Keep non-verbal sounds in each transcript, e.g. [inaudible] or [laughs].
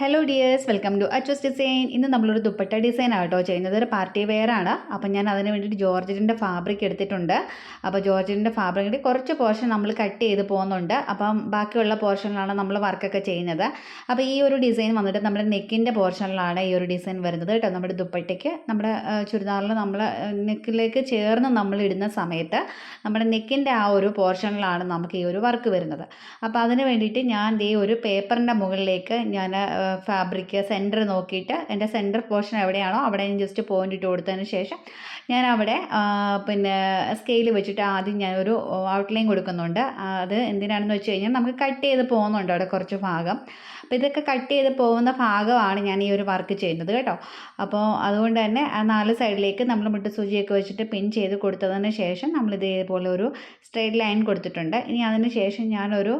Hello dears welcome to Achos design ഇന്ന് നമ്മളൊരു dupatta design ആട്ടോ ചെയ്യുന്നത്. ഒരു പാർട്ടി വെയർ ആണ്. അപ്പം ഞാൻ അതിന് വേണ്ടിയിട്ട് ജോർജറ്റിന്റെ ഫാബ്രിക് എടുത്തിട്ടുണ്ട്. അപ്പോൾ ജോർജറ്റിന്റെ ഫാബ്രിക്കിന്റെ കുറച്ച് പോർഷൻ നമ്മൾ കട്ട് ചെയ്ത് പോകുന്നുണ്ട്. അപ്പം ബാക്കിയുള്ള പോർഷനിലാണ് നമ്മൾ വർക്കൊക്കെ ചെയ്യുന്നത്. അപ്പോൾ ഈ ഒരു ഡിസൈൻ വന്നിട്ട് നമ്മുടെ നെക്കിന്റെ പോർഷനിലാണ് ഈ ഒരു ഡിസൈൻ വരുന്നത് കേട്ടോ നമ്മുടെ ദുപ്പട്ടയ്ക്ക്. നമ്മുടെ ചുരിദാറിൽ നമ്മൾ നെക്കിലേക്ക് ചേർന്ന് നമ്മൾ ഇടുന്ന സമയത്ത് നമ്മുടെ നെക്കിന്റെ ആ ഒരു പോർഷനിലാണ് നമുക്ക് ഈ ഒരു വർക്ക് വരുന്നത്. അപ്പോൾ അതിന് വേണ്ടിയിട്ട് ഞാൻ ഈ ഒരു പേപ്പറിന്റെ മുകളിലേക്ക് ഞാൻ ഫാബ്രിക് സെന്റർ നോക്കിയിട്ട് എന്റെ സെന്റർ പോർഷൻ എവിടെയാണോ അവിടെ ഞാൻ ജസ്റ്റ് പോയിന്റ് ഇട്ട് കൊടുത്തതിന് ശേഷം ഞാൻ അവിടെ പിന്നെ സ്കെയിൽ വെച്ചിട്ട് ആദ്യം ഞാൻ ഒരു ഔട്ട്ലൈൻ കൊടുക്കുന്നുണ്ട്. അത് എന്തിനാണെന്ന് വെച്ച് കഴിഞ്ഞാൽ നമുക്ക് കട്ട് ചെയ്ത് പോകുന്നുണ്ട് അവിടെ കുറച്ച് ഭാഗം. അപ്പോൾ ഇതൊക്കെ കട്ട് ചെയ്ത് പോകുന്ന ഭാഗമാണ് ഞാൻ ഈ ഒരു വർക്ക് ചെയ്യുന്നത് കേട്ടോ. അപ്പോൾ അതുകൊണ്ട് തന്നെ ആ നാല് സൈഡിലേക്ക് നമ്മൾ മുട്ട് സൂചിയൊക്കെ വെച്ചിട്ട് പിൻ ചെയ്ത് കൊടുത്തതിന് ശേഷം നമ്മൾ ഇതേപോലെ ഒരു സ്ട്രെയിറ്റ് ലൈൻ കൊടുത്തിട്ടുണ്ട്. ഇനി അതിന് ശേഷം ഞാനൊരു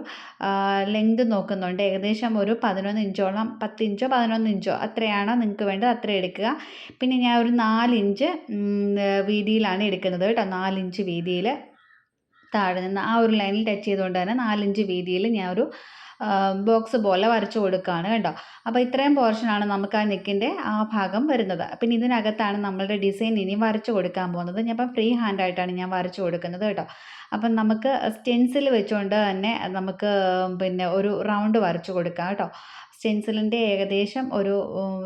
ലെങ്ത് നോക്കുന്നുണ്ട്. ഏകദേശം ഒരു പതിനൊന്ന് ഇഞ്ചോളം പത്ത് പതിനൊന്നിഞ്ചോ അത്രയാണോ നിങ്ങൾക്ക് വേണ്ടത് അത്ര എടുക്കുക. പിന്നെ ഞാൻ ഒരു നാലിഞ്ച് വീതിയിലാണ് എടുക്കുന്നത് കേട്ടോ. നാലിഞ്ച് വീതിയിൽ താഴെ നിന്ന് ആ ഒരു ലൈനിൽ ടച്ച് ചെയ്തുകൊണ്ട് തന്നെ നാലിഞ്ച് വീതിയിൽ ഞാൻ ഒരു ബോക്സ് പോലെ വരച്ചു കൊടുക്കുകയാണ് കേട്ടോ. അപ്പോൾ ഇത്രയും പോർഷനാണ് നമുക്ക് ആ നെക്കിന്റെ ആ ഭാഗം വരുന്നത്. പിന്നെ ഇതിനകത്താണ് നമ്മളുടെ ഡിസൈൻ ഇനി വരച്ചു കൊടുക്കാൻ പോകുന്നത്. ഞാൻ ഇപ്പം ഫ്രീ ഹാൻഡായിട്ടാണ് ഞാൻ വരച്ചു കൊടുക്കുന്നത് കേട്ടോ. അപ്പം നമുക്ക് സ്റ്റെൻസിൽ വെച്ചുകൊണ്ട് തന്നെ നമുക്ക് പിന്നെ ഒരു റൗണ്ട് വരച്ചു കൊടുക്കാം കേട്ടോ. സ്റ്റെൻസിലിന്റെ ഏകദേശം ഒരു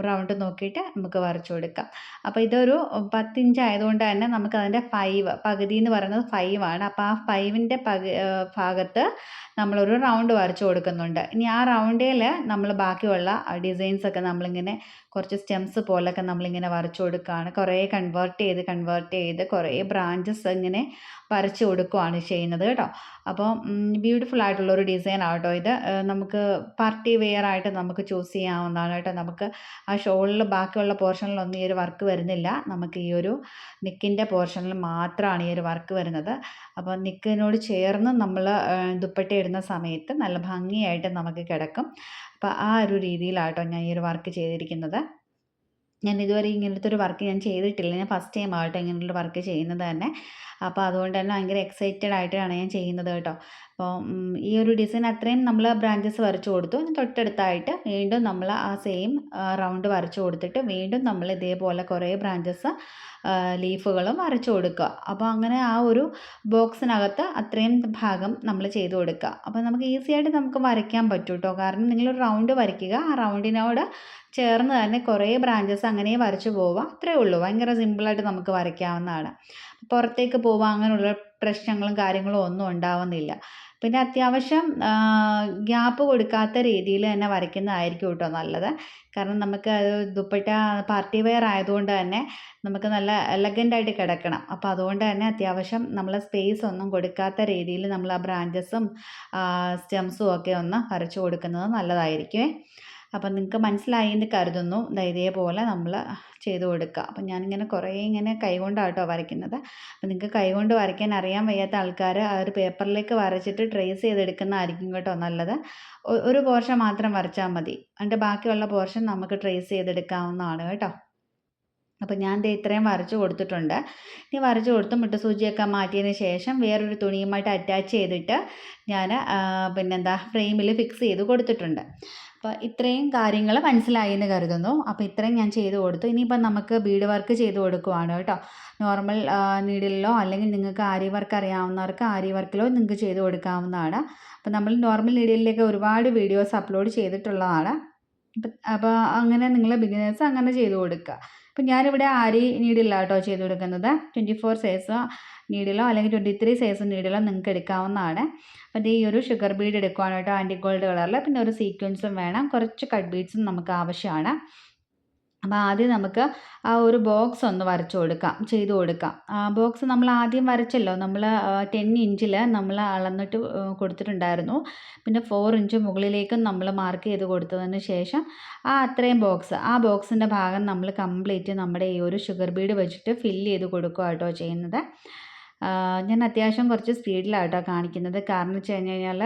റൗണ്ട് നോക്കിയിട്ട് നമുക്ക് വരച്ചു കൊടുക്കാം. അപ്പോൾ ഇതൊരു പത്തിഞ്ച് ആയതുകൊണ്ട് തന്നെ നമുക്ക് അതിന്റെ ഫൈവ് പകുതി എന്ന് പറയുന്നത് ഫൈവ് ആണ്. അപ്പോൾ ആ ഫൈവിന്റെ പകു ഭാഗത്ത് നമ്മളൊരു റൗണ്ട് വരച്ചു കൊടുക്കുന്നുണ്ട്. ഇനി ആ റൗണ്ടിൽ നമ്മൾ ബാക്കിയുള്ള ഡിസൈൻസ് ഒക്കെ നമ്മളിങ്ങനെ കുറച്ച് സ്റ്റെംസ് പോലൊക്കെ നമ്മളിങ്ങനെ വരച്ചു കൊടുക്കുകയാണ്. കുറേ കൺവേർട്ട് ചെയ്ത് കൺവേർട്ട് ചെയ്ത് കുറേ ബ്രാഞ്ചസ് ഇങ്ങനെ വരച്ചു കൊടുക്കുകയാണ് ചെയ്യുന്നത് കേട്ടോ. അപ്പോൾ ബ്യൂട്ടിഫുൾ ആയിട്ടുള്ളൊരു ഡിസൈൻ ആട്ടോ ഇത്. നമുക്ക് പാർട്ടി വെയർ ആയിട്ട് നമുക്ക് ചൂസ് ചെയ്യാവുന്നതാണ് കേട്ടോ. നമുക്ക് ആ ഷോളിൽ ബാക്കിയുള്ള പോർഷനിലൊന്നും ഈ ഒരു വർക്ക് വരുന്നില്ല. നമുക്ക് ഈ ഒരു നിക്കിന്റെ പോർഷനിൽ മാത്രമാണ് ഈ ഒരു വർക്ക് വരുന്നത്. അപ്പോൾ നിക്കിനോട് ചേർന്ന് നമ്മൾ ദുപ്പട്ട ഇടുന്ന സമയത്ത് നല്ല ഭംഗിയായിട്ട് നമുക്ക് കിടക്കും. അപ്പോൾ ആ ഒരു രീതിയിലാട്ടോ ഞാൻ ഈ ഒരു വർക്ക് ചെയ്തിരിക്കുന്നത്. ഞാൻ ഇതുവരെ ഇങ്ങനത്തെ ഒരു വർക്ക് ഞാൻ ചെയ്തിട്ടില്ല. ഞാൻ ഫസ്റ്റ് ടൈം ആവട്ടെ ഇങ്ങനെയുള്ള വർക്ക് ചെയ്യുന്നത് തന്നെ. അപ്പോൾ അതുകൊണ്ട് തന്നെ ഭയങ്കര എക്സൈറ്റഡ് ആയിട്ടാണ് ഞാൻ ചെയ്യുന്നത് കേട്ടോ. അപ്പോൾ ഈ ഒരു ഡിസൈൻ അത്രയും നമ്മൾ ബ്രാഞ്ചസ് വരച്ചു കൊടുത്തു. തൊട്ടടുത്തായിട്ട് വീണ്ടും നമ്മൾ ആ സെയിം റൗണ്ട് വരച്ചു കൊടുത്തിട്ട് വീണ്ടും നമ്മൾ ഇതേപോലെ കുറേ ബ്രാഞ്ചസ് ലീഫുകളും അരച്ചു കൊടുക്കുക. അപ്പോൾ അങ്ങനെ ആ ഒരു ബോക്സിനകത്ത് അത്രയും ഭാഗം നമ്മൾ ചെയ്ത് കൊടുക്കുക. അപ്പോൾ നമുക്ക് ഈസി ആയിട്ട് നമുക്ക് വരയ്ക്കാൻ പറ്റും കേട്ടോ കാരണം നിങ്ങളൊരു റൗണ്ട് വരയ്ക്കുക. ആ റൗണ്ടിനോട് ചേർന്ന് തന്നെ കുറേ ബ്രാഞ്ചസ് അങ്ങനെ വരച്ചു പോവുക. അത്രയേ ഉള്ളൂ. ഭയങ്കര സിമ്പിളായിട്ട് നമുക്ക് വരയ്ക്കാവുന്നതാണ്. പുറത്തേക്ക് പോവുക അങ്ങനെയുള്ള പ്രശ്നങ്ങളും കാര്യങ്ങളും ഒന്നും ഉണ്ടാവുന്നില്ല. പിന്നെ അത്യാവശ്യം ഗ്യാപ്പ് കൊടുക്കാത്ത രീതിയിൽ തന്നെ വരയ്ക്കുന്നതായിരിക്കും കേട്ടോ നല്ലത്. കാരണം നമുക്ക് അത് ദുപ്പട്ട പാർട്ടി വെയർ ആയതുകൊണ്ട് തന്നെ നമുക്ക് നല്ല എലഗന്റായിട്ട് കിടക്കണം. അപ്പോൾ അതുകൊണ്ട് തന്നെ അത്യാവശ്യം നമ്മൾ സ്പേസ് ഒന്നും കൊടുക്കാത്ത രീതിയിൽ നമ്മൾ ആ ബ്രാഞ്ചസും സ്റ്റെംസും ഒക്കെ ഒന്ന് വരച്ചു കൊടുക്കുന്നത് നല്ലതായിരിക്കുമേ അപ്പം നിങ്ങൾക്ക് മനസ്സിലായി എന്ന് കരുതുന്നു ഇതേപോലെ നമ്മൾ ചെയ്ത് കൊടുക്കുക അപ്പം ഞാനിങ്ങനെ കുറേ ഇങ്ങനെ കൈകൊണ്ടാട്ടോ വരയ്ക്കുന്നത്. അപ്പം നിങ്ങൾക്ക് കൈകൊണ്ട് വരയ്ക്കാൻ അറിയാൻ വയ്യാത്ത ആൾക്കാർ ആ ഒരു പേപ്പറിലേക്ക് വരച്ചിട്ട് ട്രേസ് ചെയ്തെടുക്കുന്നതായിരിക്കും കേട്ടോ നല്ലത്. ഒരു പോർഷൻ മാത്രം വരച്ചാൽ മതി. അതിന്റെ ബാക്കിയുള്ള പോർഷൻ നമുക്ക് ട്രേസ് ചെയ്തെടുക്കാവുന്നതാണ് കേട്ടോ. അപ്പോൾ ഞാൻ ദേ ഇത്രയും വരച്ചു കൊടുത്തിട്ടുണ്ട്. ഇനി വരച്ച് കൊടുത്ത് മുട്ടസൂചിയൊക്കെ മാറ്റിയതിന് ശേഷം വേറൊരു തുണിയുമായിട്ട് അറ്റാച്ച് ചെയ്തിട്ട് ഞാൻ പിന്നെന്താ ഫ്രെയിമിൽ ഫിക്സ് ചെയ്ത് കൊടുത്തിട്ടുണ്ട്. അപ്പോൾ ഇത്രയും കാര്യങ്ങൾ മനസ്സിലായി എന്ന് കരുതുന്നു. അപ്പോൾ ഇത്രയും ഞാൻ ചെയ്ത് കൊടുത്തു. ഇനിയിപ്പം നമുക്ക് ബീഡ് വർക്ക് ചെയ്ത് കൊടുക്കുവാണ് കേട്ടോ. നോർമൽ നീഡിലോ അല്ലെങ്കിൽ നിങ്ങൾക്ക് ആരി വർക്ക് അറിയാവുന്നവർക്ക് ആരി വർക്കിലോ നിങ്ങൾക്ക് ചെയ്ത് കൊടുക്കാവുന്നതാണ്. അപ്പോൾ നമ്മൾ നോർമൽ നീഡിലേക്ക് ഒരുപാട് വീഡിയോസ് അപ്ലോഡ് ചെയ്തിട്ടുള്ളതാണ്. അപ്പോൾ അങ്ങനെ നിങ്ങൾ ബിഗിനേഴ്സ് അങ്ങനെ ചെയ്ത് കൊടുക്കുക. അപ്പം ഞാനിവിടെ ആരി നീഡിലാണ് കേട്ടോ ചെയ്ത് കൊടുക്കുന്നത്. ട്വന്റി ഫോർ സൈസ് നീഡിലോ അല്ലെങ്കിൽ ട്വന്റി ത്രീ സൈസ് നീഡിലോ നിങ്ങൾക്ക് എടുക്കാവുന്നതാണ്. അപ്പോൾ ഈ ഒരു ഷുഗർ ബീഡ് എടുക്കുവാണ് കേട്ടോ ആന്റി ഗോൾഡ് കളറിൽ പിന്നെ ഒരു സീക്വൻസും വേണം. കുറച്ച് കട്ട് ബീഡ്സും നമുക്ക് ആവശ്യമാണ്. അപ്പോൾ ആദ്യം നമുക്ക് ആ ഒരു ബോക്സ് ഒന്ന് വരച്ചു കൊടുക്കാം ചെയ്തു കൊടുക്കാം. ആ ബോക്സ് നമ്മൾ ആദ്യം വരച്ചല്ലോ നമ്മൾ ടെൻ ഇഞ്ചിൽ നമ്മൾ അളന്നിട്ട് കൊടുത്തിട്ടുണ്ടായിരുന്നു. പിന്നെ ഫോർ ഇഞ്ച് മുകളിലേക്കും നമ്മൾ മാർക്ക് ചെയ്ത് കൊടുത്തതിന് ശേഷം ആ അത്രയും ബോക്സ് ആ ബോക്സിന്റെ ഭാഗം നമ്മൾ കംപ്ലീറ്റ് നമ്മുടെ ഈ ഒരു ഷുഗർ ബീഡ് വെച്ചിട്ട് ഫില്ല് ചെയ്ത് കൊടുക്കുക കേട്ടോ ചെയ്യുന്നത്. ഞാൻ അത്യാവശ്യം കുറച്ച് സ്പീഡിലാണ് കാണിക്കുന്നത്. കാരണം വെച്ച് കഴിഞ്ഞ് കഴിഞ്ഞാൽ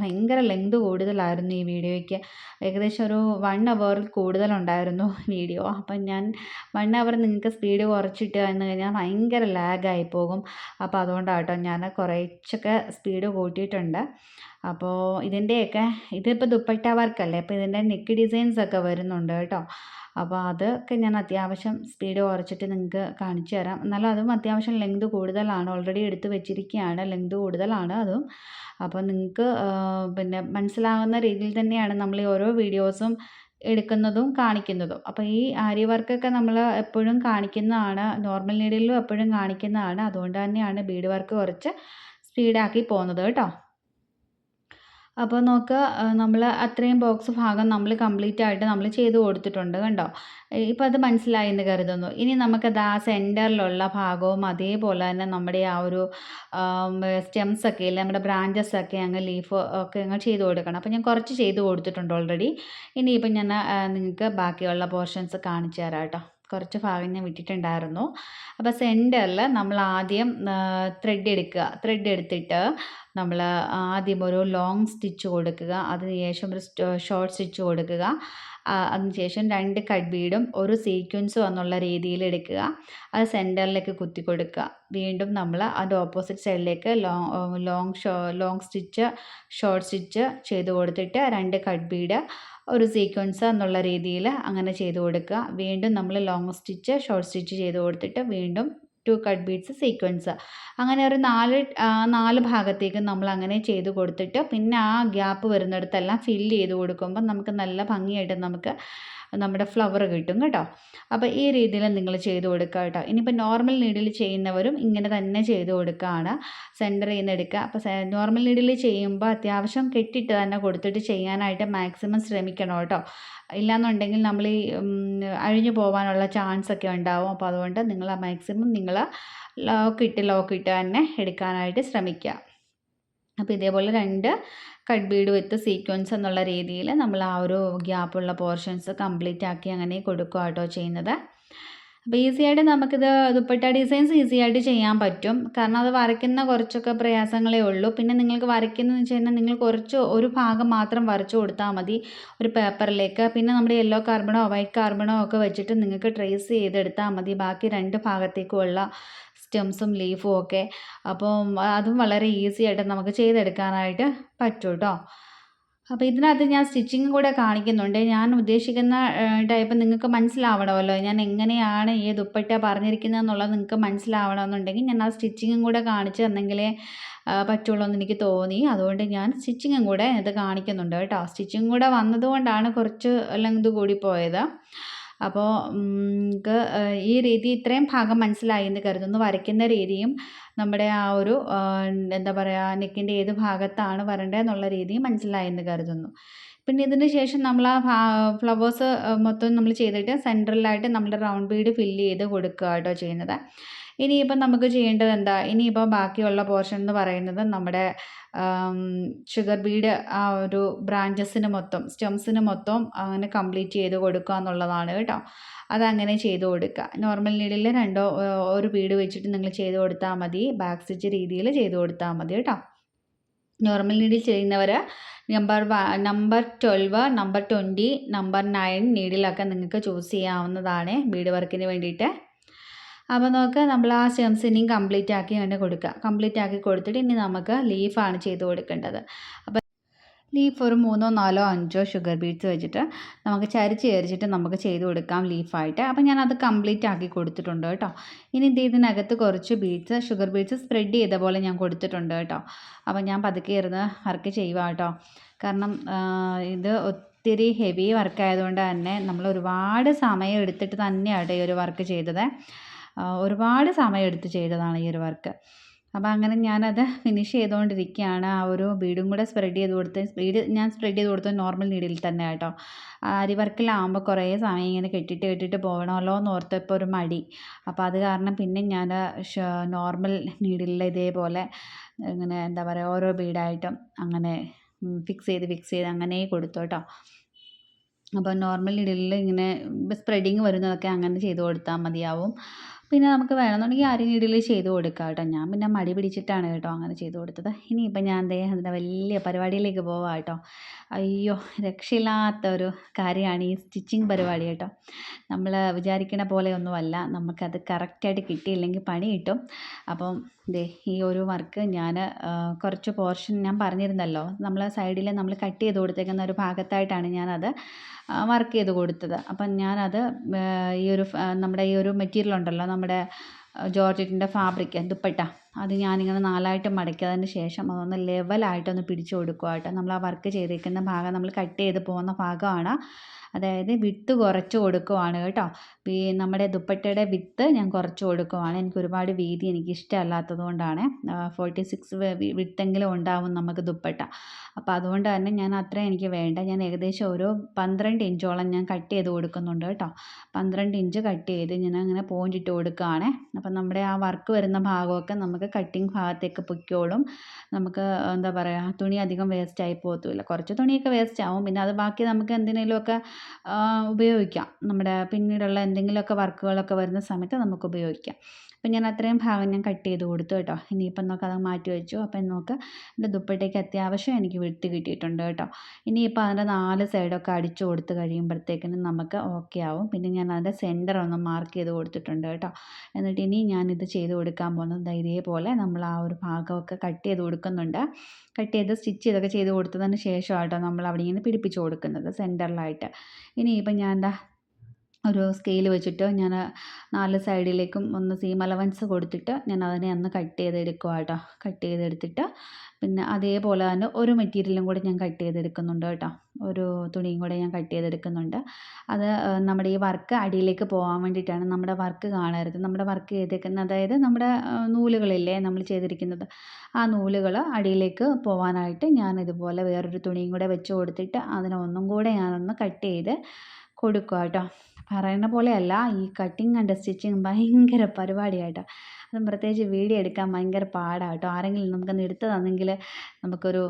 ഭയങ്കര ലെങ്ത് കൂടുതലായിരുന്നു ഈ വീഡിയോയ്ക്ക്. ഏകദേശം ഒരു വൺ അവറിൽ കൂടുതലുണ്ടായിരുന്നു [laughs] വീഡിയോ. അപ്പം ഞാൻ വൺ അവർ നിങ്ങൾക്ക് സ്പീഡ് കുറച്ചിട്ട് എന്ന് കഴിഞ്ഞാൽ ഭയങ്കര ലാഗായി പോകും. അപ്പോൾ അതുകൊണ്ടാണ് കേട്ടോ ഞാൻ കുറച്ചൊക്കെ സ്പീഡ് കൂട്ടിയിട്ടുണ്ട്. അപ്പോൾ ഇതിന്റെയൊക്കെ ഇതിപ്പോൾ ദുപ്പട്ട വർക്കല്ലേ? അപ്പോൾ ഇതിന്റെ നെക്ക് ഡിസൈൻസ് ഒക്കെ വരുന്നുണ്ട് കേട്ടോ. അപ്പോൾ അതൊക്കെ ഞാൻ അത്യാവശ്യം സ്പീഡ് കുറച്ചിട്ട് നിങ്ങൾക്ക് കാണിച്ചു തരാം. എന്നാലും അതും അത്യാവശ്യം ലെങ്ത് കൂടുതലാണ്. ഓൾറെഡി എടുത്ത് വെച്ചിരിക്കുകയാണ് ലെങ്ത് കൂടുതലാണ് അതും. അപ്പോൾ നിങ്ങൾക്ക് പിന്നെ മനസ്സിലാവുന്ന രീതിയിൽ തന്നെയാണ് നമ്മൾ ഈ ഓരോ വീഡിയോസും എടുക്കുന്നതും കാണിക്കുന്നതും. അപ്പോൾ ഈ ആര്യ വർക്കൊക്കെ നമ്മൾ എപ്പോഴും കാണിക്കുന്നതാണ്. നോർമൽ നീഡിലും എപ്പോഴും കാണിക്കുന്നതാണ്. അതുകൊണ്ട് തന്നെയാണ് ബീഡ് വർക്ക് കുറച്ച് സ്പീഡാക്കി പോകുന്നത് കേട്ടോ. അപ്പോൾ നോക്കുക നമ്മൾ അത്രയും ബോക്സ് ഭാഗം നമ്മൾ കംപ്ലീറ്റ് ആയിട്ട് നമ്മൾ ചെയ്ത് കൊടുത്തിട്ടുണ്ട് കണ്ടോ? ഇപ്പോൾ അത് മനസ്സിലായി എന്ന് കരുതുന്നു. ഇനി നമുക്കത് ആ സെന്ററിലുള്ള ഭാഗവും അതേപോലെ തന്നെ നമ്മുടെ ആ ഒരു സ്റ്റെംസ് ഒക്കെ ഇല്ല നമ്മുടെ ബ്രാഞ്ചസ് ഒക്കെ അങ്ങ് ലീഫ് ഒക്കെ അങ്ങ് ചെയ്ത് കൊടുക്കണം. അപ്പോൾ ഞാൻ കുറച്ച് ചെയ്ത് കൊടുത്തിട്ടുണ്ട് ഓൾറെഡി ഇനിയിപ്പോൾ ഞാൻ നിങ്ങൾക്ക് ബാക്കിയുള്ള പോർഷൻസ് കാണിച്ചു തരാം കേട്ടോ. കുറച്ച് ഭാഗം ഞാൻ വിട്ടിട്ടുണ്ടായിരുന്നു. അപ്പോൾ സെന്ററിൽ നമ്മൾ ആദ്യം ത്രെഡ് എടുക്കുക. ത്രെഡ് എടുത്തിട്ട് നമ്മൾ ആദ്യം ഒരു ലോങ് സ്റ്റിച്ച് കൊടുക്കുക. അതിനുശേഷം ഒരു ഷോർട്ട് സ്റ്റിച്ച് കൊടുക്കുക. അതിനുശേഷം രണ്ട് കട്ട് ബീഡും ഒരു സീക്വൻസും എന്നുള്ള രീതിയിൽ എടുക്കുക. അത് സെന്ററിലേക്ക് കുത്തി കൊടുക്കുക. വീണ്ടും നമ്മൾ അത് ഓപ്പോസിറ്റ് സൈഡിലേക്ക് long long show long stitch short stitch ചെയ്ത് കൊടുത്തിട്ട് രണ്ട് കട്ട് ബീഡ് ഒരു സീക്വൻസ് എന്നുള്ള രീതിയിൽ അങ്ങനെ ചെയ്ത് കൊടുക്കുക. വീണ്ടും നമ്മൾ ലോങ് സ്റ്റിച്ച് ഷോർട്ട് സ്റ്റിച്ച് ചെയ്ത് കൊടുത്തിട്ട് വീണ്ടും ടു കട്ട് ബീഡ്സ് സീക്വൻസ് അങ്ങനെ ഒരു നാല് നാല് ഭാഗത്തേക്ക് നമ്മൾ അങ്ങനെ ചെയ്ത് കൊടുത്തിട്ട് പിന്നെ ആ ഗ്യാപ്പ് വരുന്നിടത്തെല്ലാം ഫില്ല് ചെയ്ത് കൊടുക്കുമ്പോൾ നമുക്ക് നല്ല ഭംഗിയായിട്ട് നമുക്ക് നമ്മുടെ ഫ്ലവർ കിട്ടും കേട്ടോ. അപ്പോൾ ഈ രീതിയിൽ നിങ്ങൾ ചെയ്ത് കൊടുക്കുക കേട്ടോ. ഇനിയിപ്പോൾ നോർമൽ നീഡിൽ ചെയ്യുന്നവരും ഇങ്ങനെ തന്നെ ചെയ്ത് കൊടുക്കുകയാണ്. സെന്ററിൽ നിന്ന് എടുക്കുക. അപ്പോൾ നോർമൽ നീഡിൽ ചെയ്യുമ്പോൾ അത്യാവശ്യം കെട്ടിട്ട് തന്നെ കൊടുത്തിട്ട് ചെയ്യാനായിട്ട് മാക്സിമം ശ്രമിക്കണം കേട്ടോ. ഇല്ലാന്നുണ്ടെങ്കിൽ നമ്മൾ ഈ അഴിഞ്ഞു പോകാനുള്ള ചാൻസ് ഒക്കെ ഉണ്ടാവും. അപ്പോൾ അതുകൊണ്ട് നിങ്ങൾ മാക്സിമം നിങ്ങൾ ലോക്കിട്ട് ലോക്കിട്ട് തന്നെ എടുക്കാനായിട്ട് ശ്രമിക്കുക. അപ്പോൾ ഇതേപോലെ രണ്ട് കട്ട് ബീഡ് വിത്ത് സീക്വൻസ് എന്നുള്ള രീതിയിൽ നമ്മൾ ആ ഒരു ഗ്യാപ്പുള്ള പോർഷൻസ് കംപ്ലീറ്റ് ആക്കി അങ്ങനെ കൊടുക്കുക കേട്ടോ ചെയ്യുന്നത്. അപ്പോൾ ഈസി ആയിട്ട് നമുക്കിത് ദുപ്പട്ട ഡിസൈൻസ് ഈസി ആയിട്ട് ചെയ്യാൻ പറ്റും. കാരണം അത് വരയ്ക്കുന്ന കുറച്ചൊക്കെ പ്രയാസങ്ങളേ ഉള്ളൂ. പിന്നെ നിങ്ങൾക്ക് വരയ്ക്കുന്നതെന്ന് വെച്ച് കഴിഞ്ഞാൽ നിങ്ങൾ കുറച്ച് ഒരു ഭാഗം മാത്രം വരച്ചു കൊടുത്താൽ മതി. ഒരു പേപ്പറിലേക്ക്. പിന്നെ നമ്മുടെ യെല്ലോ കാർബണോ വൈറ്റ് കാർബണോ ഒക്കെ വെച്ചിട്ട് നിങ്ങൾക്ക് ട്രേസ് ചെയ്തെടുത്താൽ മതി. ബാക്കി രണ്ട് ഭാഗത്തേക്കുമുള്ള സ്റ്റെംസും ലീഫും ഒക്കെ. അപ്പം അതും വളരെ ഈസി ആയിട്ട് നമുക്ക് ചെയ്തെടുക്കാനായിട്ട് പറ്റും കേട്ടോ അപ്പോൾ ഇതിനകത്ത് ഞാൻ സ്റ്റിച്ചിങ്ങും കൂടെ കാണിക്കുന്നുണ്ട്. ഞാൻ ഉദ്ദേശിക്കുന്ന ടൈപ്പ് നിങ്ങൾക്ക് മനസ്സിലാവണമല്ലോ. ഞാൻ എങ്ങനെയാണ് ഈ ദുപ്പട്ട പറഞ്ഞിരിക്കുന്നത് എന്നുള്ളത് നിങ്ങൾക്ക് മനസ്സിലാവണമെന്നുണ്ടെങ്കിൽ ഞാൻ ആ സ്റ്റിച്ചിങ്ങും കൂടെ കാണിച്ച് തന്നെങ്കിലേ പറ്റുള്ളൂ എന്ന് എനിക്ക് തോന്നി. അതുകൊണ്ട് ഞാൻ സ്റ്റിച്ചിങ്ങും കൂടെ ഇത് കാണിക്കുന്നുണ്ട് കേട്ടോ. സ്റ്റിച്ചിങ് കൂടെ വന്നതുകൊണ്ടാണ് കുറച്ച് ലെങ്ത് കൂടിപ്പോയത് അപ്പോൾ നിങ്ങൾക്ക് ഈ രീതി ഇത്രയും ഭാഗം മനസ്സിലായി എന്ന് കരുതുന്നു. വരയ്ക്കുന്ന രീതിയും നമ്മുടെ ആ ഒരു എന്താ പറയുക നെക്കിന്റെ ഏത് ഭാഗത്താണ് വരേണ്ടതെന്നുള്ള രീതിയും മനസ്സിലായി എന്ന് കരുതുന്നു. പിന്നെ ഇതിന് ശേഷം നമ്മൾ ആ ഫ്ലവേഴ്സ് മൊത്തം നമ്മൾ ചെയ്തിട്ട് സെൻട്രലായിട്ട് നമ്മൾ റൗണ്ട് ബീഡ് ഫില്ല് ചെയ്ത് കൊടുക്കുക കേട്ടോ ചെയ്യുന്നത്. ഇനിയിപ്പം നമുക്ക് ചെയ്യേണ്ടത് എന്താ? ഇനിയിപ്പോൾ ബാക്കിയുള്ള പോർഷൻ എന്ന് പറയുന്നത് നമ്മുടെ ഷുഗർ ബീഡ് ആ ഒരു ബ്രാഞ്ചസിന് മൊത്തം സ്റ്റെംസിന് മൊത്തം അങ്ങനെ കംപ്ലീറ്റ് ചെയ്ത് കൊടുക്കുക എന്നുള്ളതാണ് കേട്ടോ. അതങ്ങനെ ചെയ്ത് കൊടുക്കുക. നോർമൽ നീഡിൽ രണ്ടോ ഒരു ബീഡ് വെച്ചിട്ട് നിങ്ങൾ ചെയ്ത് കൊടുത്താൽ മതി. ബാക്ക് സ്റ്റിച്ച് രീതിയിൽ ചെയ്ത് കൊടുത്താൽ മതി കേട്ടോ. നോർമൽ നീഡിൽ ചെയ്യുന്നവർ number number twelve number twenty number nine നീഡിലൊക്കെ നിങ്ങൾക്ക് ചൂസ് ചെയ്യാവുന്നതാണ് ബീഡ് വർക്കിന് വേണ്ടിയിട്ട്. അപ്പോൾ നമുക്ക് നമ്മൾ ആ സ്റ്റെംസ് ഇനിയും കംപ്ലീറ്റ് ആക്കി തന്നെ കൊടുക്കുക കംപ്ലീറ്റ് ആക്കി കൊടുത്തിട്ട് ഇനി നമുക്ക് ലീഫാണ് ചെയ്ത് കൊടുക്കേണ്ടത്. അപ്പോൾ ലീഫ് ഒരു മൂന്നോ നാലോ അഞ്ചോ ഷുഗർ ബീഡ്സ് വെച്ചിട്ട് നമുക്ക് ചരിച്ച് ചരിച്ചിട്ട് നമുക്ക് ചെയ്ത് കൊടുക്കാം ലീഫായിട്ട് അപ്പോൾ ഞാനത് കംപ്ലീറ്റ് ആക്കി കൊടുത്തിട്ടുണ്ട് കേട്ടോ. ഇനി ഇത് ഇതിനകത്ത് കുറച്ച് ബീഡ്സ് ഷുഗർ ബീഡ്സ് സ്പ്രെഡ് ചെയ്ത പോലെ ഞാൻ കൊടുത്തിട്ടുണ്ട് കേട്ടോ. അപ്പോൾ ഞാൻ പതുക്കെ ഇരുന്ന് വർക്ക് ചെയ്യുക കേട്ടോ. കാരണം ഇത് ഒത്തിരി ഹെവി വർക്കായതുകൊണ്ട് തന്നെ നമ്മൾ ഒരുപാട് സമയം എടുത്തിട്ട് തന്നെയാണ് ഈ ഒരു വർക്ക് ചെയ്തത്. ഒരുപാട് സമയം എടുത്ത് ചെയ്തതാണ് ഈ ഒരു വർക്ക്. അപ്പോൾ അങ്ങനെ ഞാനത് ഫിനിഷ് ചെയ്തുകൊണ്ടിരിക്കുകയാണ് ആ ഒരു ബീഡും കൂടെ സ്പ്രെഡ് ചെയ്ത് കൊടുത്ത് സ്പീഡ് ഞാൻ സ്പ്രെഡ് ചെയ്ത് കൊടുത്തത് നോർമൽ നീഡിൽ തന്നെ കേട്ടോ അരി വർക്കിലാകുമ്പോൾ കുറേ സമയം ഇങ്ങനെ കെട്ടിട്ട് കെട്ടിട്ട് പോകണമല്ലോ എന്ന് ഓർത്തപ്പോൾ ഒരു മടി. അപ്പോൾ അത് കാരണം പിന്നെ ഞാൻ നോർമൽ നീഡിലിൽ ഇതേപോലെ ഇങ്ങനെ എന്താ പറയുക ഓരോ ബീഡായിട്ടും അങ്ങനെ ഫിക്സ് ചെയ്ത് ഫിക്സ് ചെയ്ത് അങ്ങനെ കൊടുത്തു കേട്ടോ. അപ്പോൾ നോർമൽ നീഡിലിൽ ഇങ്ങനെ സ്പ്രെഡിങ് വരുന്നതൊക്കെ അങ്ങനെ ചെയ്ത് കൊടുത്താൽ മതിയാവും. പിന്നെ നമുക്ക് വേണമെന്നുണ്ടെങ്കിൽ അരി നീഡിൽ ചെയ്ത് കൊടുക്കാം കേട്ടോ. ഞാൻ പിന്നെ മടി പിടിച്ചിട്ടാണ് കേട്ടോ അങ്ങനെ ചെയ്ത് കൊടുത്തത്. ഇനിയിപ്പോൾ ഞാൻ ദേ വലിയ പരിപാടിയിലേക്ക് പോവാം കേട്ടോ. അയ്യോ രക്ഷയില്ലാത്ത ഒരു കാര്യമാണ് ഈ സ്റ്റിച്ചിങ് പരിപാടി കേട്ടോ. നമ്മൾ വിചാരിക്കണ പോലെയൊന്നുമല്ല നമുക്കത് കറക്റ്റായിട്ട് കിട്ടിയില്ലെങ്കിൽ പണി കിട്ടും. അപ്പം ദേ ഈ ഒരു വർക്ക് ഞാൻ കുറച്ച് പോർഷൻ ഞാൻ പറഞ്ഞിരുന്നല്ലോ. നമ്മൾ സൈഡിൽ നമ്മൾ കട്ട് ചെയ്ത് കൊടുത്തേക്കുന്ന ഒരു ഭാഗത്തായിട്ടാണ് ഞാനത് വർക്ക് ചെയ്ത് കൊടുത്തത്. അപ്പം ഞാനത് ഈ ഒരു നമ്മുടെ ഈ ഒരു മെറ്റീരിയൽ ഉണ്ടല്ലോ നമ്മുടെ ജോർജറ്റിന്റെ ഫാബ്രിക് ദുപ്പട്ട അത് ഞാനിങ്ങനെ നാലായിട്ട് മടക്കിയതിന് ശേഷം അതൊന്ന് ലെവലായിട്ടൊന്ന് പിടിച്ചു കൊടുക്കുക കേട്ടോ നമ്മൾ ആ വർക്ക് ചെയ്തേക്കുന്ന ഭാഗം നമ്മൾ കട്ട് ചെയ്ത് പോകുന്ന ഭാഗമാണ്. അതായത് വിത്ത് കുറച്ച് കൊടുക്കുവാണ് കേട്ടോ. നമ്മുടെ ദുപ്പട്ടയുടെ വിത്ത് ഞാൻ കുറച്ച് കൊടുക്കുവാണ്. എനിക്ക് ഒരുപാട് വീതി എനിക്ക് ഇഷ്ടമല്ലാത്തത് കൊണ്ടാണ്. ഫോർട്ടി സിക്സ് വിത്തെങ്കിലും ഉണ്ടാവും നമുക്ക് ദുപ്പട്ട. അപ്പോൾ അതുകൊണ്ട് തന്നെ ഞാൻ അത്രയും എനിക്ക് വേണ്ട. ഞാൻ ഏകദേശം ഓരോ പന്ത്രണ്ട് ഇഞ്ചോളം ഞാൻ കട്ട് ചെയ്ത് കൊടുക്കുന്നുണ്ട് കേട്ടോ. പന്ത്രണ്ട് ഇഞ്ച് കട്ട് ചെയ്ത് ഞാൻ അങ്ങനെ പോയിന്റ് ഇട്ട് കൊടുക്കുകയാണ് അപ്പം നമ്മുടെ ആ വർക്ക് വരുന്ന ഭാഗമൊക്കെ നമുക്ക് കട്ടിങ് ഭാഗത്തേക്ക് പൊയ്ക്കോളും. നമുക്ക് എന്താ പറയുക തുണി അധികം വേസ്റ്റ് ആയി പോകത്തുമില്ല കുറച്ച് തുണിയൊക്കെ വേസ്റ്റ് ആവും. പിന്നെ അത് ബാക്കി നമുക്ക് എന്തിനേലുമൊക്കെ ഉപയോഗിക്കാം. നമ്മുടെ പിന്നീടുള്ള എന്തെങ്കിലുമൊക്കെ വർക്കുകളൊക്കെ വരുന്ന സമയത്ത് നമുക്ക് ഉപയോഗിക്കാം. അപ്പം ഞാൻ അത്രയും ഭാഗം ഞാൻ കട്ട് ചെയ്ത് കൊടുത്തു കേട്ടോ. ഇനിയിപ്പം നോക്ക് അത് മാറ്റി വെച്ചു. അപ്പം നോക്ക് എന്റെ ദുപ്പട്ടയ്ക്ക് അത്യാവശ്യം എനിക്ക് വിട്ട് കിട്ടിയിട്ടുണ്ട് കേട്ടോ. ഇനിയിപ്പോൾ അതിന്റെ നാല് സൈഡൊക്കെ അടിച്ചു കൊടുത്ത് കഴിയുമ്പോഴത്തേക്കിനും നമുക്ക് ഓക്കെ ആവും. പിന്നെ ഞാൻ അതിന്റെ സെന്റർ ഒന്ന് മാർക്ക് ചെയ്ത് കൊടുത്തിട്ടുണ്ട് കേട്ടോ. എന്നിട്ട് ഇനി ഞാനിത് ചെയ്ത് കൊടുക്കാൻ പോകുന്നത് ഇതേപോലെ നമ്മൾ ആ ഒരു ഭാഗമൊക്കെ കട്ട് ചെയ്ത് കൊടുക്കുന്നുണ്ട്. കട്ട് ചെയ്ത് സ്റ്റിച്ച് ചെയ്തൊക്കെ ചെയ്ത് കൊടുത്തതിന് ശേഷമാട്ടോ നമ്മൾ അവിടെ ഇങ്ങനെ പിടിപ്പിച്ച് കൊടുക്കുന്നത് സെന്ററിലായിട്ട് ഇനിയിപ്പം ഞാൻ എന്താ ഒരു സ്കെയിൽ വെച്ചിട്ട് ഞാൻ നാല് സൈഡിലേക്കും ഒന്ന് സീം അലവൻസ് കൊടുത്തിട്ട് ഞാൻ അതിനെ ഒന്ന് കട്ട് ചെയ്തെടുക്കുക കേട്ടോ കട്ട് ചെയ്തെടുത്തിട്ട് പിന്നെ അതേപോലെ തന്നെ ഒരു മെറ്റീരിയലും കൂടി ഞാൻ കട്ട് ചെയ്തെടുക്കുന്നുണ്ട് കേട്ടോ. ഒരു തുണിയും കൂടെ ഞാൻ കട്ട് ചെയ്തെടുക്കുന്നുണ്ട്. അത് നമ്മുടെ ഈ വർക്ക് അടിയിലേക്ക് പോകാൻ വേണ്ടിയിട്ടാണ് നമ്മുടെ വർക്ക് കാണരുത്. നമ്മുടെ വർക്ക് ചെയ്തേക്കുന്ന അതായത് നമ്മുടെ നൂലുകളില്ലേ നമ്മൾ ചെയ്തിരിക്കുന്നത്. ആ നൂലുകൾ അടിയിലേക്ക് പോകാനായിട്ട് ഞാൻ ഇതുപോലെ വേറൊരു തുണിയും കൂടെ വെച്ച് കൊടുത്തിട്ട് അതിനെ ഒന്നും കൂടെ ഞാനൊന്ന് കട്ട് ചെയ്ത് കൊടുക്കുക കേട്ടോ പറയുന്ന പോലെയല്ല ഈ കട്ടിങ് ആൻഡ് സ്റ്റിച്ചിങ് ഭയങ്കര പരിപാടിയായിട്ടാണ് അതും പ്രത്യേകിച്ച് വീഡിയോ എടുക്കാൻ ഭയങ്കര പാടാണ് കേട്ടോ ആരെങ്കിലും നമുക്കൊന്ന് എടുത്തു തന്നെങ്കിൽ നമുക്കൊരു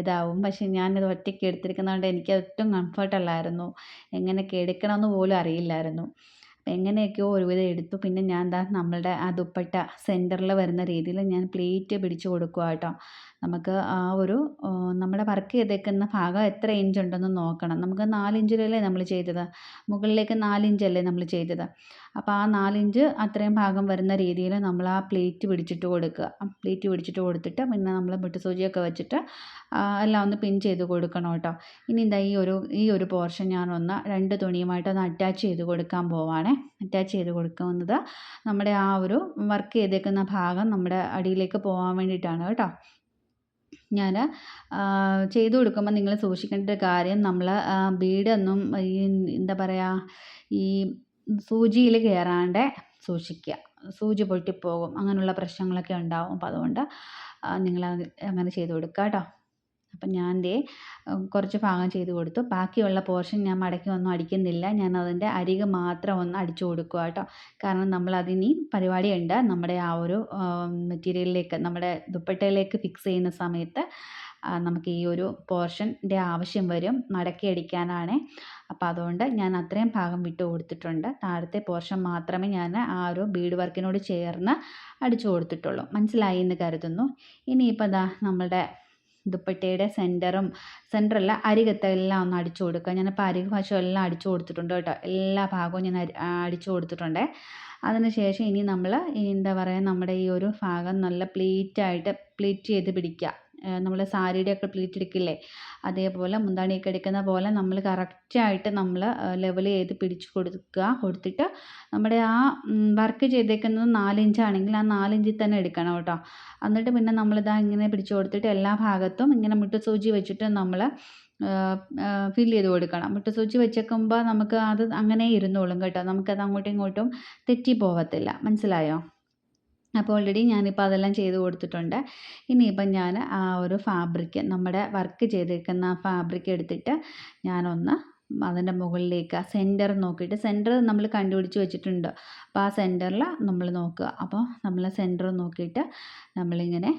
ഇതാവും. പക്ഷെ ഞാനിത് ഒറ്റയ്ക്ക് എടുത്തിരിക്കുന്നതുകൊണ്ട് എനിക്ക് ഒട്ടും കംഫർട്ടല്ലായിരുന്നു എങ്ങനെയൊക്കെ എടുക്കണമെന്ന് പോലും അറിയില്ലായിരുന്നു. എങ്ങനെയൊക്കെയോ ഒരുവിധം എടുത്തു. പിന്നെ ഞാൻ എന്താ നമ്മളുടെ ആ ദുപ്പട്ട സെന്ററിൽ വരുന്ന രീതിയിൽ ഞാൻ പ്ലേറ്റ് പിടിച്ച് കൊടുക്കുക കേട്ടോ നമുക്ക് ആ ഒരു നമ്മുടെ വർക്ക് ചെയ്തേക്കുന്ന ഭാഗം എത്ര ഇഞ്ച് ഉണ്ടെന്ന് നോക്കണം. നമുക്ക് നാലിഞ്ചിലല്ലേ നമ്മൾ ചെയ്തത്? മുകളിലേക്ക് നാലിഞ്ചല്ലേ നമ്മൾ ചെയ്തത്? അപ്പോൾ ആ നാലിഞ്ച് അത്രയും ഭാഗം വരുന്ന രീതിയിൽ നമ്മൾ ആ പ്ലേറ്റ് പിടിച്ചിട്ട് കൊടുക്കുക. പ്ലേറ്റ് പിടിച്ചിട്ട് കൊടുത്തിട്ട് പിന്നെ നമ്മൾ സൂചിയൊക്കെ വെച്ചിട്ട് എല്ലാം ഒന്ന് പിൻ ചെയ്ത് കൊടുക്കണം കേട്ടോ. ഇനി എന്താ ഈ ഒരു ഈ ഒരു പോർഷൻ ഞാനൊന്ന് രണ്ട് തുണിയുമായിട്ട് ഒന്ന് അറ്റാച്ച് ചെയ്ത് കൊടുക്കാൻ പോവാണേ. അറ്റാച്ച് ചെയ്ത് കൊടുക്കുന്നത് നമ്മുടെ ആ ഒരു വർക്ക് ചെയ്തേക്കുന്ന ഭാഗം നമ്മുടെ അടിയിലേക്ക് പോകാൻ വേണ്ടിയിട്ടാണ് കേട്ടോ. ഞാൻ ചെയ്തു കൊടുക്കുമ്പോൾ നിങ്ങൾ സൂക്ഷിക്കേണ്ട കാര്യം നമ്മൾ ബീഡൊന്നും ഈ എന്താ പറയുക ഈ സൂചിയിൽ കയറാണ്ട് സൂക്ഷിക്കുക സൂചി പൊട്ടിപ്പോകും അങ്ങനെയുള്ള പ്രശ്നങ്ങളൊക്കെ ഉണ്ടാവും. അപ്പോൾ അതുകൊണ്ട് നിങ്ങൾ അങ്ങനെ ചെയ്തു കൊടുക്കുക കേട്ടോ അപ്പം ഞാൻ ദേ കുറച്ച് ഭാഗം ചെയ്ത് കൊടുത്തു. ബാക്കിയുള്ള പോർഷൻ ഞാൻ മടക്കി ഒന്നും അടിക്കുന്നില്ല. ഞാൻ അതിന്റെ അരികെ മാത്രം ഒന്ന് അടിച്ചു കൊടുക്കുക കേട്ടോ. കാരണം നമ്മൾ അതിനി പരിപാടിയുണ്ട്. നമ്മുടെ ആ ഒരു മെറ്റീരിയലിലേക്ക് നമ്മുടെ ദുപ്പട്ടയിലേക്ക് ഫിക്സ് ചെയ്യുന്ന സമയത്ത് നമുക്ക് ഈ ഒരു പോർഷന്റെ ആവശ്യം വരും. മടക്കി അടിക്കാനാണ്. അപ്പോൾ അതുകൊണ്ട് ഞാൻ അത്രയും ഭാഗം വിട്ടു കൊടുത്തിട്ടുണ്ട്. താഴത്തെ പോർഷൻ മാത്രമേ ഞാൻ ആ ഒരു ബീഡ് വർക്കിനോട് ചേർന്ന് അടിച്ചു കൊടുത്തിട്ടുള്ളൂ. മനസ്സിലായി എന്ന് കരുതുന്നു. ഇനിയിപ്പോൾ ദാ നമ്മളുടെ ദുപ്പട്ടയുടെ സെന്ററും സെന്ററല്ല അരികത്തെല്ലാം ഒന്ന് അടിച്ചു കൊടുക്കുക. ഞാനിപ്പോൾ അരി വശം എല്ലാം അടിച്ചു കൊടുത്തിട്ടുണ്ട് കേട്ടോ. എല്ലാ ഭാഗവും ഞാൻ അടിച്ചു കൊടുത്തിട്ടുണ്ട്. അതിനുശേഷം ഇനി നമ്മൾ എന്താ പറയുക നമ്മുടെ ഈ ഒരു ഭാഗം നല്ല പ്ലീറ്റായിട്ട് പ്ലീറ്റ് ചെയ്ത് പിടിക്കുക. നമ്മൾ സാരിയുടെയൊക്കെ പ്ലീറ്റ് എടുക്കില്ലേ? അതേപോലെ മുന്താണിയൊക്കെ എടുക്കുന്ന പോലെ നമ്മൾ കറക്റ്റായിട്ട് നമ്മൾ ലെവൽ ചെയ്ത് പിടിച്ച് കൊടുക്കുക. കൊടുത്തിട്ട് നമ്മുടെ ആ വർക്ക് ചെയ്തേക്കുന്നത് നാലിഞ്ചാണെങ്കിൽ ആ നാലിഞ്ചിൽ തന്നെ എടുക്കണം കേട്ടോ. എന്നിട്ട് പിന്നെ നമ്മളിതാ ഇങ്ങനെ പിടിച്ച് കൊടുത്തിട്ട് എല്ലാ ഭാഗത്തും ഇങ്ങനെ മുട്ട് സൂചി വെച്ചിട്ട് നമ്മൾ ഫിൽ ചെയ്ത് കൊടുക്കണം. മുട്ട് സൂചി വെച്ചേക്കുമ്പോൾ നമുക്ക് അത് അങ്ങനെ ഇരുന്നോളും കേട്ടോ. നമുക്കത് അങ്ങോട്ടും ഇങ്ങോട്ടും തെറ്റി പോകത്തില്ല മനസ്സിലായോ? അപ്പോൾ ഓൾറെഡി ഞാനിപ്പോൾ അതെല്ലാം ചെയ്ത് കൊടുത്തിട്ടുണ്ട്. ഇനിയിപ്പം ഞാൻ ആ ഒരു ഫാബ്രിക് നമ്മുടെ വർക്ക് ചെയ്തിരിക്കുന്ന ആ ഫാബ്രിക് എടുത്തിട്ട് ഞാനൊന്ന് അതിന്റെ മുകളിലേക്ക് ആ സെന്റർ നോക്കിയിട്ട് സെന്റർ നമ്മൾ കണ്ടുപിടിച്ച് വെച്ചിട്ടുണ്ട്. അപ്പോൾ ആ സെന്ററിൽ നമ്മൾ നോക്കുക. അപ്പോൾ നമ്മൾ സെന്റർ നോക്കിയിട്ട് നമ്മളിങ്ങനെ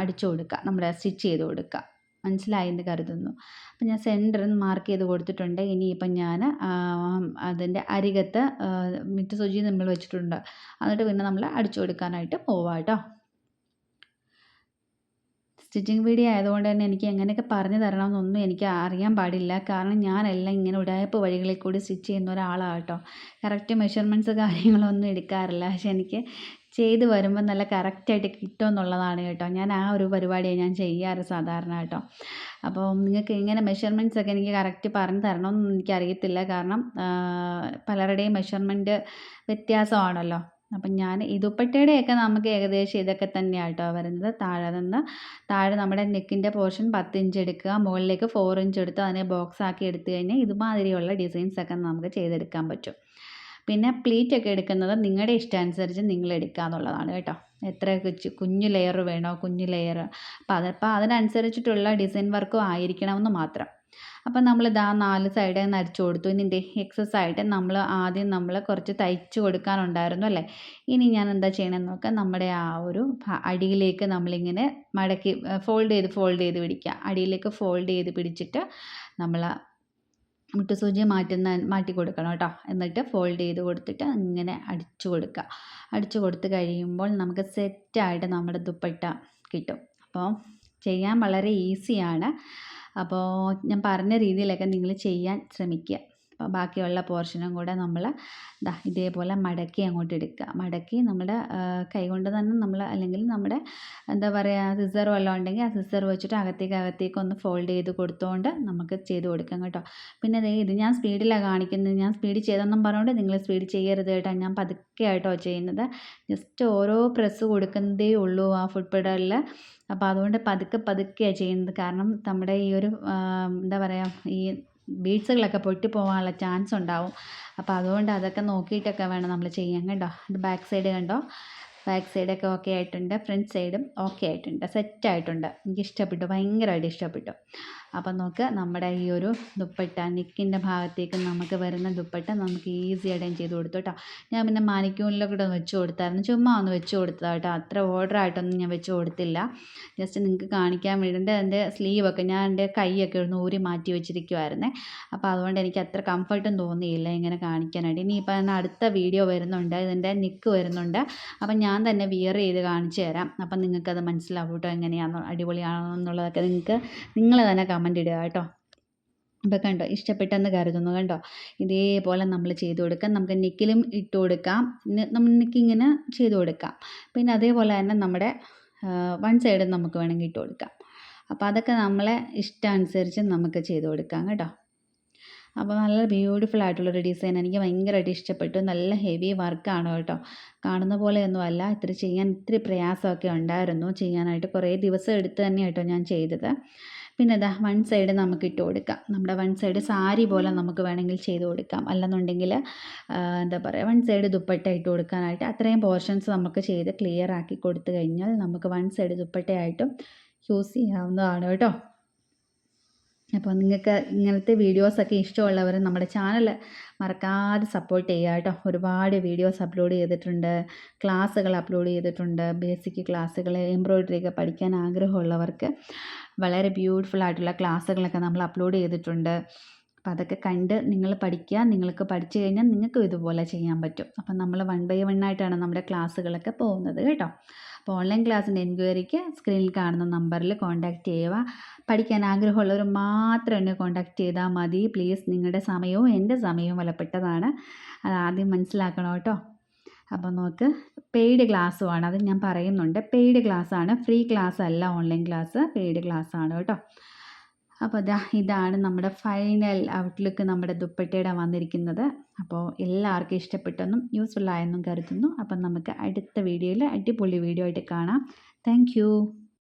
അടിച്ചു കൊടുക്കുക. നമ്മുടെ സ്റ്റിച്ച് ചെയ്ത് കൊടുക്കുക. മനസ്സിലായി എന്ന് കരുതുന്നു. അപ്പം ഞാൻ സെന്റർ മാർക്ക് ചെയ്ത് കൊടുത്തിട്ടുണ്ട്. ഇനിയിപ്പം ഞാൻ അതിന്റെ അരികത്ത് മിറ്റ് സൂചി നമ്മൾ വെച്ചിട്ടുണ്ട്. എന്നിട്ട് പിന്നെ നമ്മൾ അടിച്ചു കൊടുക്കാനായിട്ട് പോവാം കേട്ടോ. സ്റ്റിച്ചിങ് വീഡിയോ ആയതുകൊണ്ട് തന്നെ എനിക്ക് എങ്ങനെയൊക്കെ പറഞ്ഞു തരണമെന്നൊന്നും എനിക്ക് അറിയാൻ പാടില്ല. കാരണം ഞാനെല്ലാം ഇങ്ങനെ ഉടായ്പ വഴികളിൽ കൂടി സ്റ്റിച്ച് ചെയ്യുന്ന ഒരാളാണ് കേട്ടോ കറക്റ്റ് മെഷർമെന്റ്സ് കാര്യങ്ങളൊന്നും എടുക്കാറില്ല. പക്ഷെ എനിക്ക് ചെയ്ത് വരുമ്പോൾ നല്ല കറക്റ്റായിട്ട് കിട്ടുമെന്നുള്ളതാണ് കേട്ടോ. ഞാൻ ആ ഒരു പരിപാടിയാണ് ഞാൻ ചെയ്യാറ് സാധാരണ കേട്ടോ. അപ്പോൾ നിങ്ങൾക്ക് ഇങ്ങനെ മെഷർമെന്റ്സ് ഒക്കെ എനിക്ക് കറക്റ്റ് പറഞ്ഞു തരണമെന്നൊന്നും എനിക്കറിയത്തില്ല. കാരണം പലരുടെയും മെഷർമെന്റ് വ്യത്യാസമാണല്ലോ. അപ്പം ഞാൻ ഈ ദുപ്പട്ടയുടെയൊക്കെ നമുക്ക് ഏകദേശം ഇതൊക്കെ തന്നെയാണ് കേട്ടോ വരുന്നത്. താഴെ നിന്ന് താഴെ നമ്മുടെ നെക്കിന്റെ പോർഷൻ പത്ത് ഇഞ്ച് എടുക്കുക മുകളിലേക്ക് ഫോർ ഇഞ്ച് എടുത്ത് അതിനെ ബോക്സ് ആക്കി എടുത്തു കഴിഞ്ഞാൽ ഇതുമാതിരിയുള്ള ഡിസൈൻസ് ഒക്കെ നമുക്ക് ചെയ്തെടുക്കാൻ പറ്റും. പിന്നെ പ്ലീറ്റ് ഒക്കെ എടുക്കുന്നത് നിങ്ങളുടെ ഇഷ്ടാനുസരിച്ച് നിങ്ങൾ എടുക്കുക എന്നുള്ളതാണ് കേട്ടോ. എത്ര കുഞ്ഞു ലെയർ വേണോ കുഞ്ഞു ലെയർ അപ്പോൾ അതപ്പോൾ അതിനനുസരിച്ചിട്ടുള്ള ഡിസൈൻ വർക്കും ആയിരിക്കണമെന്ന് മാത്രം. അപ്പം നമ്മൾ ഇതാ നാല് സൈഡ് നരച്ചു കൊടുത്തു. ഇനി ഇതേ എക്സസ് ആയിട്ട് നമ്മൾ ആദ്യം നമ്മൾ കുറച്ച് തയ്ച്ച് കൊടുക്കാനുണ്ടായിരുന്നു അല്ലേ? ഇനി ഞാൻ എന്താ ചെയ്യണമെന്ന് നോക്കാം. നമ്മുടെ ആ ഒരു അടിയിലേക്ക് നമ്മളിങ്ങനെ മടക്കി ഫോൾഡ് ചെയ്ത് ഫോൾഡ് ചെയ്ത് പിടിക്കുക. അടിയിലേക്ക് ഫോൾഡ് ചെയ്ത് പിടിച്ചിട്ട് നമ്മൾ മുട്ടുസൂചി മാറ്റുന്ന മാറ്റി കൊടുക്കണം കേട്ടോ. എന്നിട്ട് ഫോൾഡ് ചെയ്ത് കൊടുത്തിട്ട് ഇങ്ങനെ അടിച്ചു കൊടുക്കുക. അടിച്ചു കൊടുത്ത് കഴിയുമ്പോൾ നമുക്ക് സെറ്റായിട്ട് നമ്മുടെ ദുപ്പട്ട കിട്ടും. അപ്പോൾ ചെയ്യാൻ വളരെ ഈസിയാണ് അപ്പോൾ ഞാൻ പറഞ്ഞ രീതിയിലൊക്കെ നിങ്ങൾ ചെയ്യാൻ ശ്രമിക്കുക. ബാക്കിയുള്ള പോർഷനും കൂടെ നമ്മൾ ദാ ഇതേപോലെ മടക്കി അങ്ങോട്ട് എടുക്കുക മടക്കി നമ്മുടെ കൈകൊണ്ട് തന്നെ നമ്മൾ അല്ലെങ്കിൽ നമ്മുടെ എന്താ പറയുക സിസർ വല്ലതും ഉണ്ടെങ്കിൽ ആ സിസർ വെച്ചിട്ട് അകത്തേക്ക് അകത്തേക്ക് ഒന്ന് ഫോൾഡ് ചെയ്ത് കൊടുത്തുകൊണ്ട് നമുക്ക് ചെയ്ത് കൊടുക്കാം കേട്ടോ. പിന്നെ ദേ ഇത് ഞാൻ സ്പീഡിലാണ് കാണിക്കുന്നത്. ഞാൻ സ്പീഡ് ചെയ്തെന്നും പറഞ്ഞുകൊണ്ട് നിങ്ങൾ സ്പീഡ് ചെയ്യരുത് കേട്ടോ. ഞാൻ പതുക്കെ ആയിട്ടോ ചെയ്യുന്നത്. ജസ്റ്റ് ഓരോ പ്രസ് കൊടുക്കുന്നതേ ഉള്ളൂ ആ ഫുഡ് പെഡലിൽ അപ്പോൾ അതുകൊണ്ട് പതുക്കെ പതുക്കെയാണ് ചെയ്യുന്നത്. കാരണം നമ്മുടെ ഈ ഒരു എന്താ പറയുക ഈ ബീഡ്സുകളൊക്കെ പൊട്ടിപ്പോവാനുള്ള ചാൻസ് ഉണ്ടാവും. അപ്പോൾ അതുകൊണ്ട് അതൊക്കെ നോക്കിയിട്ടൊക്കെ വേണം നമ്മൾ ചെയ്യാൻ കണ്ടോ? ബാക്ക് സൈഡ് കണ്ടോ? ബാക്ക് സൈഡൊക്കെ ഓക്കെ ആയിട്ടുണ്ട്. ഫ്രണ്ട് സൈഡും ഓക്കെ ആയിട്ടുണ്ട്. സെറ്റ് ആയിട്ടുണ്ട്. എനിക്ക് ഇഷ്ടപ്പെട്ടു ഭയങ്കരമായിട്ട് ഇഷ്ടപ്പെട്ടു. അപ്പം നോക്ക് നമ്മുടെ ഈ ഒരു ദുപ്പട്ട നെക്കിന്റെ ഭാഗത്തേക്ക് നമുക്ക് വരുന്ന ദുപ്പട്ട നമുക്ക് ഈസി ആയിട്ട് ചെയ്ത് കൊടുത്തു കേട്ടോ ഞാൻ പിന്നെ മാനിക്യൂണിലൊക്കെ ഒന്ന് വെച്ച് കൊടുത്തായിരുന്നു. ചുമ്മാ ഒന്ന് വെച്ച് കൊടുത്തതാണ് കേട്ടോ അത്ര ഓർഡർ ആയിട്ടൊന്നും ഞാൻ വെച്ച് കൊടുത്തില്ല. ജസ്റ്റ് നിങ്ങൾക്ക് കാണിക്കാൻ വേണ്ടിയിട്ട് എന്റെ സ്ലീവൊക്കെ ഞാൻ എന്റെ കൈയൊക്കെ ഒന്ന് ഊരി മാറ്റി വെച്ചിരിക്കുമായിരുന്നേ അപ്പോൾ അതുകൊണ്ട് എനിക്ക് അത്ര കംഫർട്ടും തോന്നിയില്ല ഇങ്ങനെ കാണിക്കാനായിട്ട്. ഇനിയിപ്പോൾ അടുത്ത വീഡിയോ വരുന്നുണ്ട്. ഇതിന്റെ നിക്ക് വരുന്നുണ്ട്. അപ്പം ഞാൻ തന്നെ വിയർ ചെയ്ത് കാണിച്ചു തരാം. അപ്പം നിങ്ങൾക്കത് മനസ്സിലാവും കേട്ടോ എങ്ങനെയാണോ അടിപൊളിയാണോ എന്നുള്ളതൊക്കെ നിങ്ങൾക്ക് നിങ്ങൾ തന്നെ കമന്റ് ഇടുക കേട്ടോ. അപ്പോൾ കണ്ടോ ഇഷ്ടപ്പെട്ടെന്ന് കരുതുന്നു കണ്ടോ. ഇതേപോലെ നമ്മൾ ചെയ്തു കൊടുക്കാം. നമുക്ക് നിക്കിലും ഇട്ട് കൊടുക്കാം. നെക്കിങ്ങനെ ചെയ്തു കൊടുക്കാം. പിന്നെ അതേപോലെ തന്നെ നമ്മുടെ വൺ സൈഡ് നമുക്ക് വേണമെങ്കിൽ ഇട്ട് കൊടുക്കാം. അപ്പോൾ അതൊക്കെ നമ്മളെ ഇഷ്ടാനുസരിച്ച് നമുക്ക് ചെയ്തു കൊടുക്കാം കേട്ടോ. അപ്പോൾ നല്ല ബ്യൂട്ടിഫുൾ ആയിട്ടുള്ളൊരു ഡിസൈൻ എനിക്ക് ഭയങ്കരമായിട്ട് ഇഷ്ടപ്പെട്ടു. നല്ല ഹെവി വർക്കാണ് കേട്ടോ. കാണുന്ന പോലെയൊന്നും അല്ല ഇത്തിരി ചെയ്യാൻ ഇത്തിരി പ്രയാസമൊക്കെ ഉണ്ടായിരുന്നു. ചെയ്യാനായിട്ട് കുറേ ദിവസം എടുത്ത് തന്നെ കേട്ടോ ഞാൻ ചെയ്തത്. പിന്നെ ഇതാ വൺ സൈഡ് നമുക്ക് ഇട്ട് കൊടുക്കാം. നമ്മുടെ വൺ സൈഡ് സാരി പോലെ നമുക്ക് വേണമെങ്കിൽ ചെയ്ത് കൊടുക്കാം. അല്ലെന്നുണ്ടെങ്കിൽ എന്താ പറയുക വൺ സൈഡ് ദുപ്പട്ട ഇട്ട് കൊടുക്കാനായിട്ട് അത്രയും പോർഷൻസ് നമുക്ക് ചെയ്ത് ക്ലിയർ ആക്കി കൊടുത്തു കഴിഞ്ഞാൽ നമുക്ക് വൺ സൈഡ് ദുപ്പട്ടയായിട്ടും യൂസ് ചെയ്യാവുന്നതാണ് കേട്ടോ. അപ്പോൾ നിങ്ങൾക്ക് ഇങ്ങനത്തെ വീഡിയോസൊക്കെ ഇഷ്ടമുള്ളവർ നമ്മുടെ ചാനൽ മറക്കാതെ സപ്പോർട്ട് ചെയ്യുക കേട്ടോ. ഒരുപാട് വീഡിയോസ് അപ്ലോഡ് ചെയ്തിട്ടുണ്ട്. ക്ലാസ്സുകൾ അപ്ലോഡ് ചെയ്തിട്ടുണ്ട്. ബേസിക് ക്ലാസ്സുകൾ എംബ്രോയ്ഡറി ഒക്കെ പഠിക്കാൻ ആഗ്രഹമുള്ളവർക്ക് വളരെ ബ്യൂട്ടിഫുൾ ആയിട്ടുള്ള ക്ലാസ്സുകളൊക്കെ നമ്മൾ അപ്ലോഡ് ചെയ്തിട്ടുണ്ട്. അപ്പോൾ അതൊക്കെ കണ്ട് നിങ്ങൾ പഠിക്കുക. നിങ്ങൾക്ക് പഠിച്ചു കഴിഞ്ഞാൽ നിങ്ങൾക്കും ഇതുപോലെ ചെയ്യാൻ പറ്റും. അപ്പം നമ്മൾ വൺ ബൈ വൺ ആയിട്ടാണ് നമ്മുടെ ക്ലാസ്സുകളൊക്കെ പോകുന്നത് കേട്ടോ. അപ്പോൾ ഓൺലൈൻ ക്ലാസ്സിന്റെ എൻക്വയറിക്ക് സ്ക്രീനിൽ കാണുന്ന നമ്പറിൽ കോൺടാക്റ്റ് ചെയ്യുക. പഠിക്കാൻ ആഗ്രഹമുള്ളവർ മാത്രം എന്നെ കോൺടാക്റ്റ് ചെയ്താൽ മതി. പ്ലീസ് നിങ്ങളുടെ സമയവും എന്റെ സമയവും വിലപ്പെട്ടതാണ്. അത് ആദ്യം മനസ്സിലാക്കണം കേട്ടോ. അപ്പോൾ നമുക്ക് പെയ്ഡ് ക്ലാസ്സുമാണ് അത് ഞാൻ പറയുന്നുണ്ട്. പെയ്ഡ് ക്ലാസ്സാണ് ഫ്രീ ക്ലാസ് അല്ല ഓൺലൈൻ ക്ലാസ് പെയ്ഡ് ക്ലാസ്സാണ് കേട്ടോ. അപ്പോൾ ഇതാ ഇതാണ് നമ്മുടെ ഫൈനൽ ഔട്ട്ലുക്ക് നമ്മുടെ ദുപ്പട്ടയുടെ വന്നിരിക്കുന്നത്. അപ്പോൾ എല്ലാവർക്കും ഇഷ്ടപ്പെട്ടെന്നും യൂസ്ഫുള്ളായെന്നും കരുതുന്നു. അപ്പം നമുക്ക് അടുത്ത വീഡിയോയിൽ അടിപൊളി വീഡിയോ ആയിട്ട് കാണാം. താങ്ക്